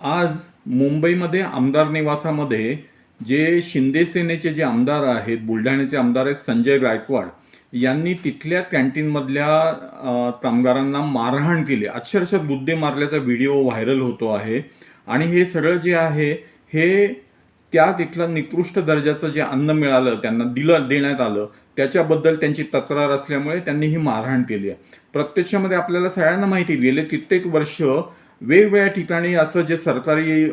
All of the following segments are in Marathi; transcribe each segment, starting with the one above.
आज मुंबईमध्ये आमदार निवासामध्ये जे शिंदे सेनेचे जे आमदार आहेत बुलढाण्याचे आमदार आहेत संजय गायकवाड यांनी तिथल्या कॅन्टीनमधल्या कामगारांना मारहाण केली. अक्षरशः बुद्धे मारल्याचा व्हिडिओ व्हायरल होतो आहे. आणि हे सगळं जे आहे हे त्या तिथलं निकृष्ट दर्जाचं जे अन्न मिळालं त्यांना दिलं देण्यात आलं त्याच्याबद्दल त्यांची तक्रार असल्यामुळे त्यांनी ही मारहाण केली आहे. प्रत्यक्षामध्ये आपल्याला सगळ्यांना माहिती गेले कित्येक वर्ष वेगवेगळ्या ठिकाणी असं जे सरकारी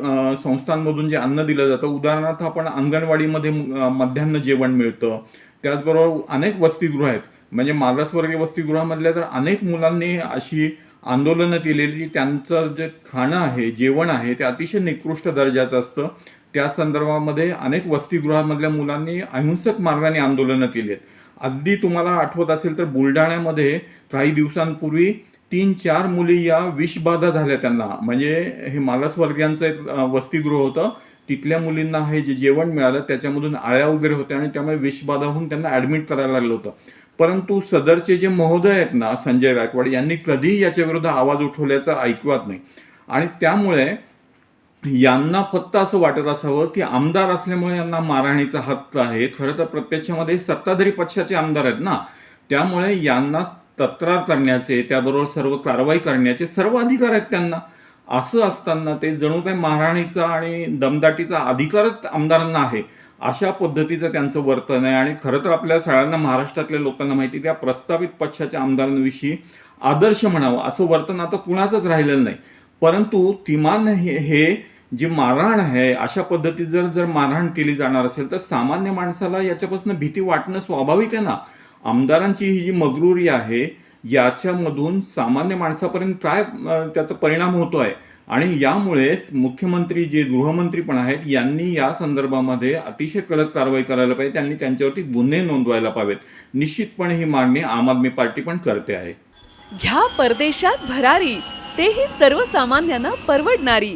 संस्थांमधून जे अन्न दिलं जातं उदाहरणार्थ आपण अंगणवाडीमध्ये मध्यान्ह जेवण मिळतं. त्याचबरोबर अनेक वसतिगृह आहेत. म्हणजे मागासवर्गीय वसतिगृहामधल्या तर अनेक मुलांनी अशी आंदोलनं केलेली की त्यांचं जे खाणं आहे जेवण आहे ते अतिशय निकृष्ट दर्जाचं असतं. त्या संदर्भामध्ये अनेक वसतिगृहामधल्या मुलांनी अहिंसक मार्गाने आंदोलनं केली आहेत. अगदी तुम्हाला आठवत असेल तर बुलढाण्यामध्ये काही दिवसांपूर्वी तीन चार मुली या विषबाधा झाल्या त्यांना. म्हणजे हे मागासवर्गीयांचं एक वसतिगृह होतं. तिथल्या मुलींना हे जे जेवण मिळालं त्याच्यामधून आळ्या वगैरे होत्या आणि त्यामुळे विषबाधा होऊन त्यांना ॲडमिट करायला लागलं होतं. परंतु सदरचे जे महोदय आहेत ना संजय गायकवाड यांनी कधीही याच्या विरुद्ध आवाज उठवल्याचं ऐकवत नाही. आणि त्यामुळे यांना फक्त असं वाटत असावं की आमदार असल्यामुळे यांना मारहाणीचा हक्क आहे. खरं तर प्रत्यक्षामध्ये सत्ताधारी पक्षाचे आमदार आहेत ना. त्यामुळे यांना तक्रार करण्याचे त्याबरोबर सर्व कारवाई करण्याचे सर्व अधिकार आहेत त्यांना. असं असताना ते जणू काही मारहाणीचा आणि दमदाटीचा अधिकारच आमदारांना आहे. अशा पद्धतीचं त्यांचं वर्तन आहे आणि खरं तर आपल्या सगळ्यांना महाराष्ट्रातल्या लोकांना माहिती त्या प्रस्तावित पक्षाच्या आमदारांविषयी आदर्श म्हणावं असं वर्तन आता कुणाचंच राहिलेलं नाही. परंतु किमान हे हे जी मारहाण आहे अशा पद्धतीत जर जर मारहाण केली जाणार असेल तर सामान्य माणसाला याच्यापासून भीती वाटणं स्वाभाविक आहे ना? आमदारांची ही जी मगरुरी आहे याच्यामधून सामान्य माणसापर्यंत काय त्याचा परिणाम होतो आहे आणि यामुळेच मुख्यमंत्री जे गृहमंत्री पण आहेत यांनी या संदर्भामध्ये अतिशय कडक कारवाई करायला पाहिजे. त्यांनी त्यांच्यावरती गुन्हे नोंदवायला पाहिजेत निश्चितपणे ही मागणी आम आदमी पार्टी पण करते आहे. घ्या परदेशात भरारी. तेही सर्वसामान्यांना परवडणारी.